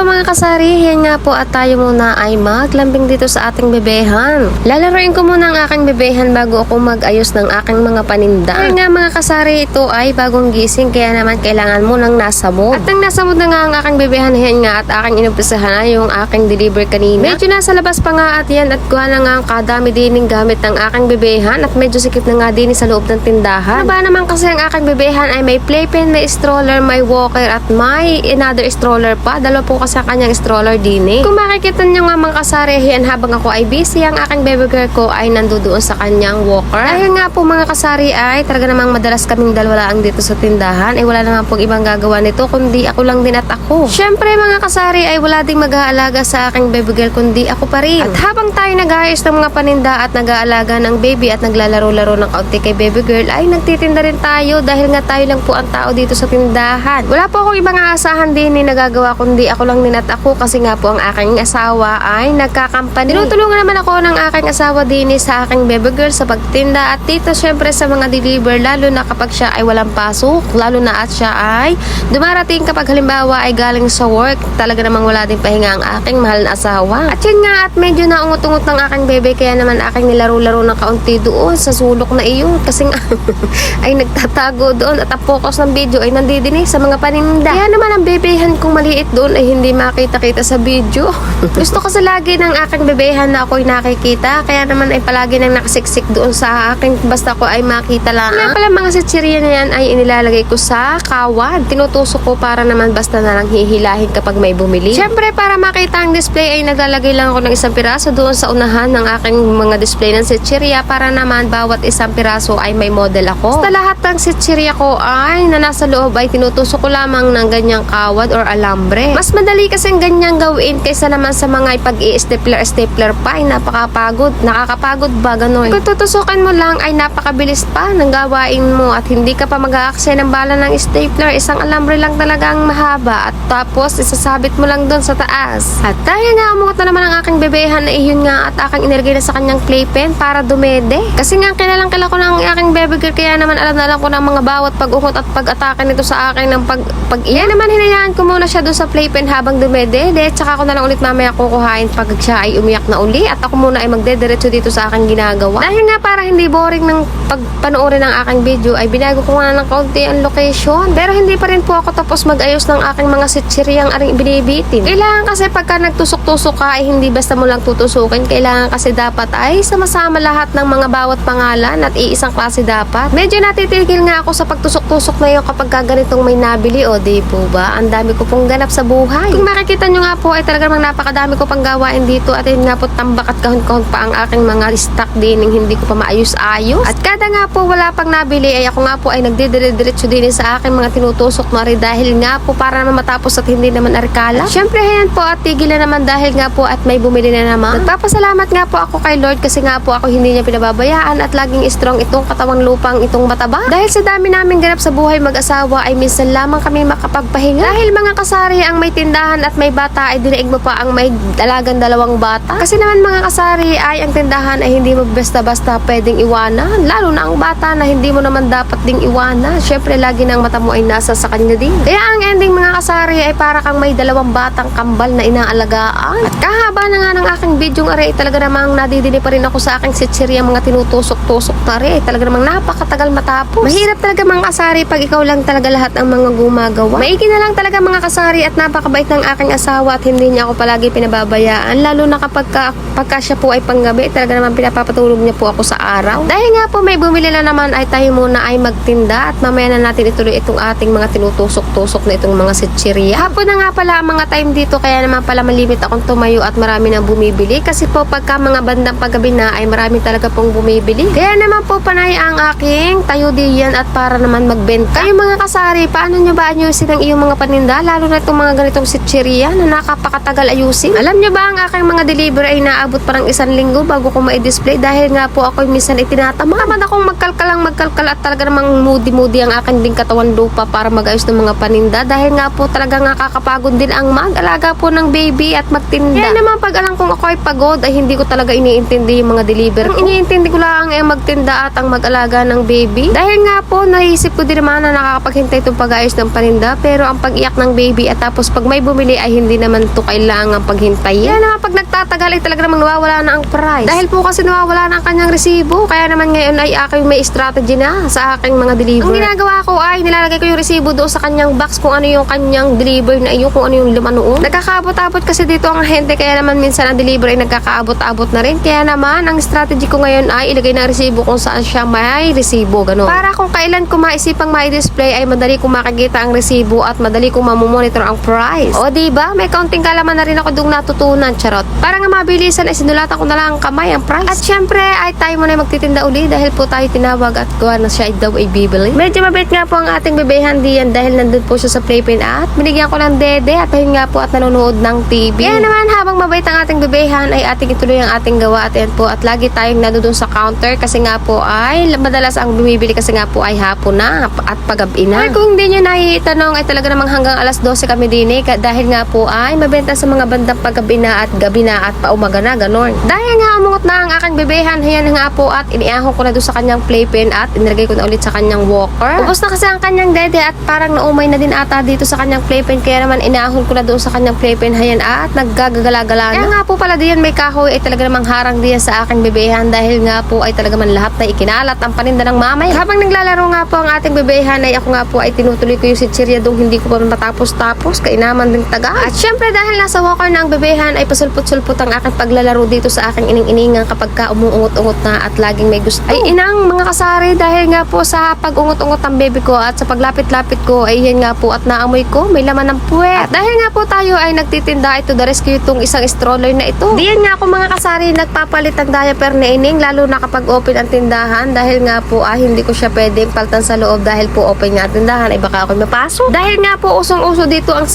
Hello mga kasari, yan nga po at tayo muna ay maglambing dito sa ating bebehan. Lalaroin ko muna ang aking bebehan bago ako mag-ayos ng aking mga paninda. Kaya nga mga kasari, ito ay bagong gising kaya naman kailangan mo nang nasa mood. At nang nasa mood na nga ang aking bebehan, yan nga at aking inumpisahan na yung aking deliver kanina. Medyo nasa labas pa nga at yan at kuha na nga ang kadami dining gamit ng aking bebehan at medyo sikip na nga din sa loob ng tindahan. Ano ba naman kasi ang aking bebehan ay may playpen, may stroller, may walker at may another stroller pa. Dalawa po kasi ang kanyang stroller din eh. Kung makikita niyo nga mga kasari, yan habang ako ay busy, ang aking baby girl ko ay nandoon sa kanyang walker. Dahil nga po mga kasari ay talaga namang madalas kaming dalawa lang dito sa tindahan. Ay wala naman pong ibang gagawa nito kundi ako lang din at ako. Syempre mga kasari ay wala ding mag-aalaga sa aking baby girl kundi ako pa rin. At habang tayo nag-aayos ng mga paninda at nag-aalaga ng baby at naglalaro-laro ng kaunti kay baby girl ay nagtitinda rin tayo dahil nga tayo lang po ang tao dito sa tindahan. Wala po akong ibang aasahan din ni nagagawa kundi ako lang din at ako kasi nga po ang aking asawa ay nagkakampanya. Tinutulungan naman ako ng aking asawa din sa aking baby girl sa pagtinda at dito syempre sa mga deliver lalo na kapag siya ay walang pasok lalo na at siya ay dumarating kapag halimbawa ay galing sa work talaga namang wala din pahinga ang aking mahal na asawa. At yun nga at medyo naungot-ungot ng aking bebe kaya naman aking nilaro-laro ng kaunti doon sa sulok na iyon kasi nga ay nagtatago doon at ang focus ng video ay nandidinig sa mga paninda. Kaya naman ang bebehan kong maliit doon ay hindi makita-kita sa video. Gusto kasi lagi ng aking bebehan na ako'y nakikita kaya naman ay palagi nang nakasiksik doon sa akin basta ko ay makita lang. Kaya pala mga sitsirya na yan ay inilalagay ko sa kawad. Tinutusok ko para naman basta na lang hihilahin kapag may bumili. Siyempre para makita ang display ay naglalagay lang ako ng isang piraso doon sa unahan ng aking mga display ng sitsirya para naman bawat isang piraso ay may model ako. Basta lahat ng sitsirya ko ay na nasa loob ay tinutusok ko lamang ng ganyang kawad or alambre. Mas madali kasing ganyang gawin kaysa naman sa mga ipag-i-stapler stapler pa ay napakapagod. Nakakapagod ba ganun? Kung tutusukan mo lang ay napakabilis pa ng gawain mo at hindi ka pa mag-aaksaya ng bala ng stapler. Isang alambre lang talaga ang mahaba at tapos isasabit mo lang doon sa taas. At dahil nga umuot na naman ang aking bebehan na iyon nga at aking inilagay na sa kanyang playpen para dumede. Kasi nga kilalang kila ko ng aking baby girl kaya naman alam na alam ko ng mga bawat pag-ungot at pag-atake nito sa akin ng pag pag iyan naman hinayaan ko muna siya doon sa playpen habang dumedede tsaka ako na lang ulit mamaya kukuhain pag siya ay umiyak na uli at ako muna ay magdediretso dito sa aking ginagawa. Dahil nga para hindi boring ng pagpanoorin ng aking video ay binago ko nga ng kaunti ang location. Pero hindi pa rin po ako tapos mag-ayos ng aking mga sitsiriyang aring binibitin. Kailangan kasi pagka nagtusok-tusok ka ay hindi basta mo lang tutusukin. Kailangan kasi dapat ay sama-sama lahat ng mga bawat pangalan at iisang klase dapat. Medyo natitigil nga ako sa pagtusok-tusok na yun kapag ka ganitong may nabili o di po ba? Ang dami ko pong ganap sa buhay. Kung makikita nyo nga po ay talaga namang napakadami ko pang gawain dito at yun nga po tambak at kahon-kahon pa ang aking mga stock din ng hindi ko pa maayos-ayos. At kada nga po wala pang nabili ay ako nga po ay nagdidire-diretso din sa aking mga tinutusok na rin dahil nga po para naman matapos at hindi naman arkala. Syempre yan po at tigil na naman dahil nga po at may bumili na naman. Nagpapasalamat nga po ako kay Lord kasi nga po ako hindi niya pinababayaan at laging strong itong katawang lupang itong mataba. Dahil sa dami namin ganap sa buhay mag-asawa ay minsan lamang kami makapagpahinga. Dahil mga kasari ang may tindahan at may bata ay dinaig mo pa ang may dalagang dalawang bata. Kasi naman mga kasari ay ang tindahan ay hindi mo basta-basta pwedeng iwanan. Lalo na ang bata na hindi mo naman dapat ding iwanan. Syempre lagi ang mata mo ay nasa sa kanya din. Kaya ang ending mga kasari ay para kang may dalawang batang kambal na inaalagaan. At kahaba na nga ng aking video rin, talaga namang nadidini pa rin ako sa aking sitsirya mga tinutusok-tusok na rin. Talaga namang napakatagal matapos. Mahirap talaga mga kasari pag ikaw lang talaga lahat ang mga gumagawa. Maigi na lang talaga mga kasari at napakabait ng aking asawa at hindi niya ako palagi pinababayaan. Lalo na kapag ka, pagka siya po ay panggabi, talaga naman pinapapatulog niya po ako sa araw. Dahil nga po may bumili na naman ay tayo muna ay magtinda at mamaya na natin ituloy itong ating mga tinutusok-tusok na itong mga sitsirya. Hapon na nga pala ang mga time dito kaya naman pala malimit akong tumayo at marami nang bumibili kasi po pagka mga bandang paggabi na ay marami talaga pong bumibili. Kaya naman po panay ang aking tayo diyan at para naman magbenta. Kayo mga kasari, paano nyo ba ayusin ang iyong mga paninda? Lalo na itong mga ganitong sitsirya na nakapakatagal ayusin. Alam nyo ba ang aking mga delivery ay naabot parang isang linggo bago ko ma-display dahil nga po ako minsan ay tinatama. Akong magkalkalang magkalkal at talaga namang moody-moody ang aking ding katawan lupa para mag-ayos ng mga paninda dahil nga po talaga nakakapagod din ang mag-alaga po ng baby at magtinda. Kaya naman pag alam kong ako ay pagod ay hindi ko talaga iniintindi yung mga deliver. Ang iniintindi ko lang ay magtinda at ang mag-alaga ng baby. Dahil nga po naisip ko din naman na nakakapaghintay itong pag-ayos ng paninda pero ang pag-iyak ng baby at tapos pag may ay bumili ay hindi naman to kailangan paghintayin. Kaya naman pag nagtatagal ay talaga namang nawawala na ang price. Dahil po kasi nawawala na ang kanyang resibo. Kaya naman ngayon ay aking may strategy na sa aking mga deliver. Ang ginagawa ko ay nilalagay ko yung resibo doon sa kanyang box kung ano yung kanyang deliver na iyo, kung ano yung laman noon. Nagkakaabot-abot kasi dito ang ahente kaya naman minsan ang deliver ay nagkakaabot-abot na rin. Kaya naman ang strategy ko ngayon ay ilagay na resibo kung saan siya may resibo. Ganun. Para kung kailan ko maisipang may display ay madali kong makikita ang resibo at madali kong mamomonitor ang price. O di ba? May kaunting kalaman na rin ako dung natutunan, charot. Para nga mabilisan ay sinulatan ko na lang ang kamay ang price. At syempre ay tayo muna magtitinda uli dahil po tayo tinawag at kuha na siya ay daw ay bibili. Medyo mabait nga po ang ating bebehan diyan dahil nandun po siya sa playpen at binigyan ko ng dede at ayun nga po at nanonood ng TV. Kaya naman habang mabait ang ating bebehan ay ating ituloy ang ating gawa at po at lagi tayong nandun sa counter kasi nga po ay madalas ang bumibili kasi nga po ay hapon na at pagabi na. Ay kung hindi nyo naitanong ay talaga namang hanggang alas 12 kami din eh dahil nga po ay mabenta sa mga bandang paggabi na at gabi na at paumaga na ganon. Dahil nga umungot na ang aking bebehan hayan nga po at iniahon ko na doon sa kanyang playpen at inilagay ko na ulit sa kanyang walker. Ubus na kasi ang kanyang dede at parang naumay na din ata dito sa kanyang playpen kaya naman inahon ko na doon sa kanyang playpen hayan at naggagagala-gala na. Kaya nga po pala diyan may kahoy ay talaga namang harang diyan sa aking bebehan dahil nga po ay talaga man lahat na ikinalat ang paninda ng mamay. Habang naglalaro nga po ang ating bebehan ay ako nga po ay tinutuloy ko yung sitsirya doon hindi ko pa matapos-tapos kainaman din taga. At syempre dahil nasa walker na ang bebehan ay pasulpot-sulpot ang aking paglalaro dito sa aking ining-iningan kapag ka umuungot-ungot na at laging may gusto. Ay inang mga kasari dahil nga po sa pag-ungot-ungot ng bebe ko at sa paglapit-lapit ko ay yan nga po at naamoy ko may laman ng puwet. At dahil nga po tayo ay nagtitinda ito the rescue itong isang stroller na ito. Diyan nga ako mga kasari nagpapalit ng diaper na ining lalo na kapag open ang tindahan dahil nga po ah, hindi ko siya pwedeng paltan sa loob dahil po open nga ang tindahan ay baka ako mapasok. Dahil nga po usong-uso dito ang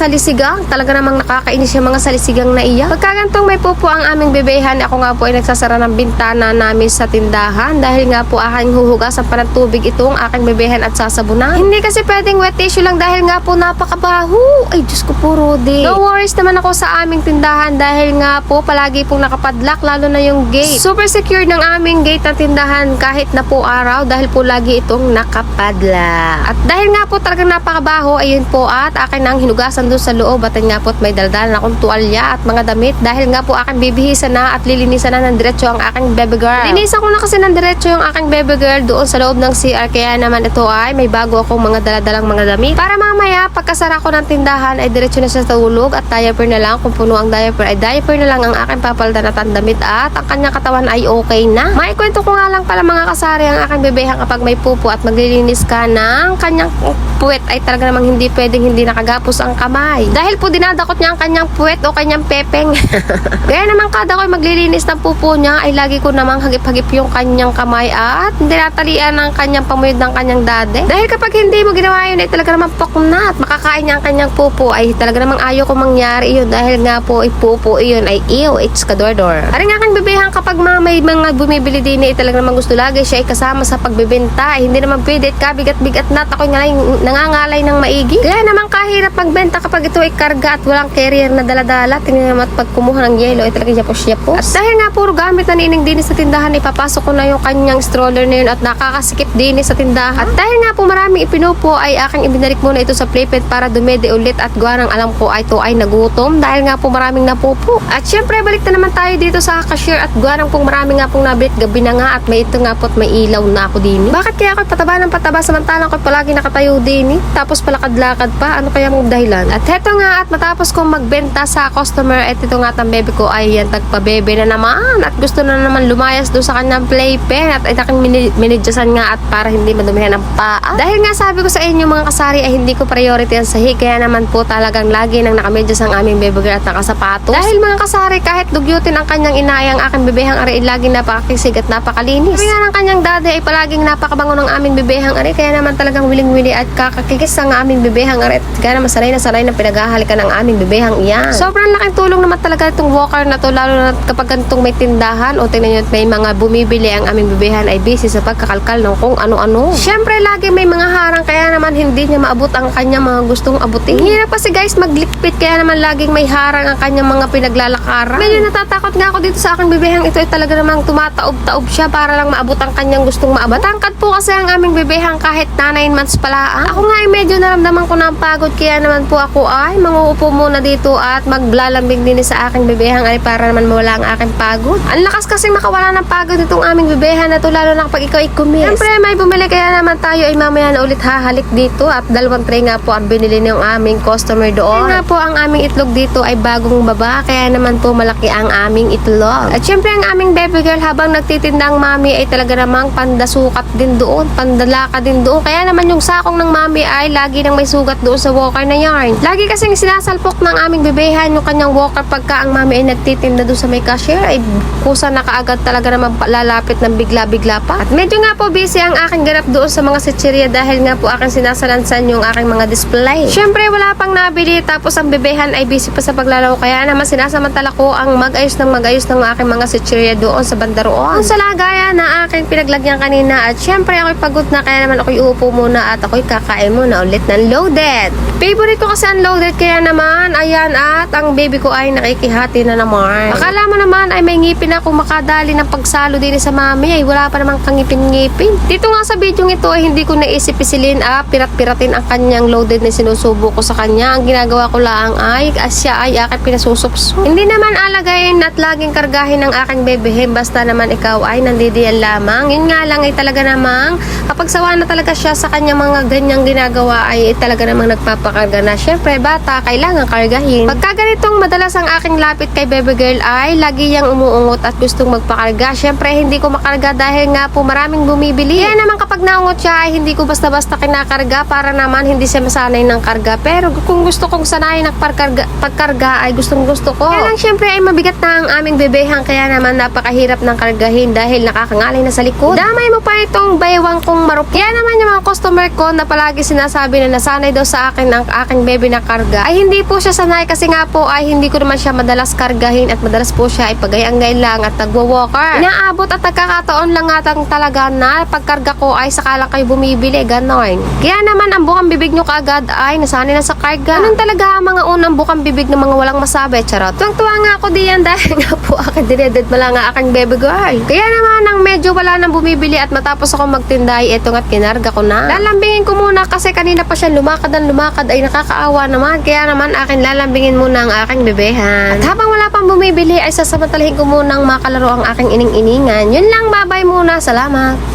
salisigang talaga namang nakakainis yung mga salisigang na iya. Pagkagantong may pupo ang aming bebehan ako nga po ay nagsasara ng bintana namin sa tindahan dahil nga po aking huhugasan pa ng tubig itong aking bebehan at sasabunan. Hindi kasi pwedeng wet tissue lang dahil nga po napakabaho. Ay Diyos ko po Rudy. No worries naman ako sa aming tindahan dahil nga po palagi pong nakapadlock lalo na yung gate. Super secure ng aming gate ng tindahan kahit na po araw dahil po lagi itong nakapadlock. At dahil nga po talagang napakabaho, ayun po at akin ang hinugasan doon sa loob at ayun nga po at may daldalan akong tuwalya at mga damit dahil nga po aking bibihisan na at lilinisan na ng diretso ang aking baby girl. Linisan ko na kasi ng diretso yung aking baby girl doon sa loob ng CR kaya naman ito ay may bago akong mga daladalang mga damit. Para mamaya pagkasara ko ng tindahan ay diretso na siya tulog at diaper na lang kung puno ang diaper ay diaper na lang ang aking papaldan at ang damit at ang kanyang katawan ay okay na. Maikwento ko nga lang pala mga kasari ang aking bebehan kapag may pupo at maglilinis ka ng kanyang puwet ay talaga namang hindi pwedeng hindi nakagapos ang kamay. Dahil po dinadakot niya ang kanyang puwet o kanyang pepeng. Kaya naman kada ko maglilinis ng pupo niya ay lagi ko namang hagip-hagip yung kanyang kamay at tinatalian ng kanyang pamuyod ng kanyang dade. Dahil kapag hindi mo ginawa yun ay talaga namang at makakain niya ang kanyang pupo ay talaga namang ayaw ko mangyari yun dahil nga po ay pupo iyon ay ew, it's kadordor. Aring aking bebehan kapag mga may mga bumibili din ay talaga namang gusto lagi siya ay kasama sa pagbebenta. Ay, hindi naman pwede at kabigat-bigat na at ako nga lang nangangalay ng maigi. Kaya naman kahirap magbenta kapag ito ay karga at walang carrier na daladala. Tingnan naman at pag ng yelo ay talaga siya po siya po. At dahil nga puro gamit na nining din sa tindahan ipapasok ko na yung kanyang stroller na yun at nakakasikip din sa tindahan. At dahil nga po maraming ipinupo ay aking ibinalik muna ito sa playpet para dumede ulit at gawa ng alam ko ay ito ay nagutom dahil nga po maraming napupo. At syempre balik na naman tayo dito sa cashier at gawa ng pong marami nga pong nabit gabi na nga at may ito nga po at may ilaw na ako din. Bakit kaya ako pataba ng pataba samantalang ko palagi nakatayo din? Tapos palakad-lakad pa ano kaya mong dahilan? At heto nga at matapos kong magbenta sa customer at ito nga ang bebe ko ay yan tagpabebe na naman at gusto na naman lumayas doon sa kanyang playpen at ay aking mini- minidyasan nga at para hindi madumihan ang paa. Dahil nga sabi ko sa inyo mga kasari ay hindi ko priority ang sahi kaya naman po talagang lagi nang nakamedyas ang aming bebe girl at nakasapatos. Dahil mga kasari kahit dugyutin ang kanyang inay ang aking bebehang ari laging napakakisig at napakalinis. Nga ng kanyang dade ay palaging napakabango ng aming bebehang ari kaya naman talagang wiling-wili at kakakikis ang aming bebehang ari at kaya naman sanay na sanay na pinaghahalikan ng aming bebehang iyan. Sobrang laking tulong naman talaga itong walker na to lalo na kapag ganitong may tindahan o tingnan nyo at may mga bumibili ang aming bebehan ay busy sa pagkakalkal ng kung ano-ano. Syempre lagi may mga harang kaya naman hindi niya maabot ang kanyang mga gustong abutin. Hirap kasi guys maglikpit kaya naman laging may harang ang kanyang mga pinaglalakaran. Medyo natatakot nga ako dito sa aking bebehang ito ay talaga namang tumataob-taob siya para lang maabot ang kanyang gustong maabot. Tangkad po kasi ang aming bebehang kahit na 9 months pala. ah. Ako nga ay medyo naramdaman ko na ang pagod kaya naman po ako ay ay manguupo muna dito at maglalambing din sa aking bebehang ay para naman mawala ang aking pagod. Ang lakas kasi makawala ng pagod itong aming bebehan na to lalo na kapag ikaw ay kumis. Siyempre may bumili kaya naman tayo ay mamaya na ulit hahalik dito at dalawang tray nga po ang binili ng aming customer doon. Kaya nga po ang aming itlog dito ay bagong baba kaya naman po malaki ang aming itlog. At syempre ang aming baby girl habang nagtitinda ang mami ay talaga namang pandasukat din doon, pandalaka din doon. Kaya naman yung sakong ng mami ay lagi nang may sugat doon sa walker na yarn. Lagi kasing sinasalpok ng aming bebehan yung kanyang walker pagka ang mami ay nagtitinda doon sa may cashier ay kusa na kaagad talaga naman lalapit ng bigla-bigla pa. At medyo nga po busy ang aking ganap doon sa mga sitcheria dahil nga po aking sinasalansan yung aking mga display. Syempre wala pang nabili tapos ang bebehan ay busy pa sa paglalaro kaya naman sinasamantala ko ang mag-ayos ng mag-ayos ng aking mga sitcheria doon sa banda roon. Sa lagaya na aking pinaglagyan kanina at syempre ako'y pagod na kaya naman ako'y uupo muna at ako'y kakain muna ulit ng loaded. Favorite ko kasi ang kaya naman ayan at ang baby ko ay nakikihati na naman. Akala mo naman ay may ngipin ako makadali ng pagsalo din sa mami ay wala pa namang kangipin-ngipin. Dito nga sa video ito ay hindi ko naisip isilin ah, pirat-piratin ang kanyang loaded na sinusubo ko sa kanya. Ang ginagawa ko lang ay ah, siya ay aking pinasusupso. Hindi naman alagayin at laging kargahin ng aking bebehe basta naman ikaw ay nandidiyan lamang. Yun nga lang ay talaga namang kapag sawa na talaga siya sa kanya mga ganyang ginagawa ay talaga namang nagpapakarga na. Syempre bata kailangan kargahin. Pagka ganitong madalas ang aking lapit kay baby girl ay lagi niyang umuungot at gustong magpakarga. Syempre hindi ko makarga dahil nga po maraming bumibili. Kaya naman kapag naungot siya ay hindi ko basta-basta kinakarga para naman hindi siya masanay ng karga. Pero kung gusto kong sanayin ng pagkarga, ay gustong gusto ko. Kaya lang syempre ay mabigat na ang aming bebehang kaya naman napakahirap ng kargahin dahil nakakangalay na sa likod. Damay mo pa itong baywang kong marup. Kaya naman yung mga customer ko na palagi sinasabi na nasanay daw sa akin ng aking bebe na karga ay hindi po siya sanay kasi nga po ay hindi ko naman siya madalas kargahin at madalas po siya ay pagayangay lang at nagwo-walker. Inaabot at nagkakataon lang nga talaga na pagkarga ko ay saka lang kayo bumibili, ganon. Kaya naman ang bukang bibig nyo kaagad ay nasanay na sa karga. Ganun talaga ang mga unang bukang bibig ng mga walang masabi, charot. Tuwang-tuwa nga ako diyan dahil nga po akin dineded mo lang nga aking baby girl. Kaya naman nang medyo wala nang bumibili at matapos ako magtinda ay eto nga't kinarga ko na. Lalambingin ko muna kasi kanina pa siya lumakad ang lumakad ay nakakaawa naman. Kaya naman akin lalambingin muna ang aking bebehan. At habang wala pang bumibili ay sasamantalahin ko munang makalaro ang aking ining-iningan. Yun lang, bye-bye muna. Salamat.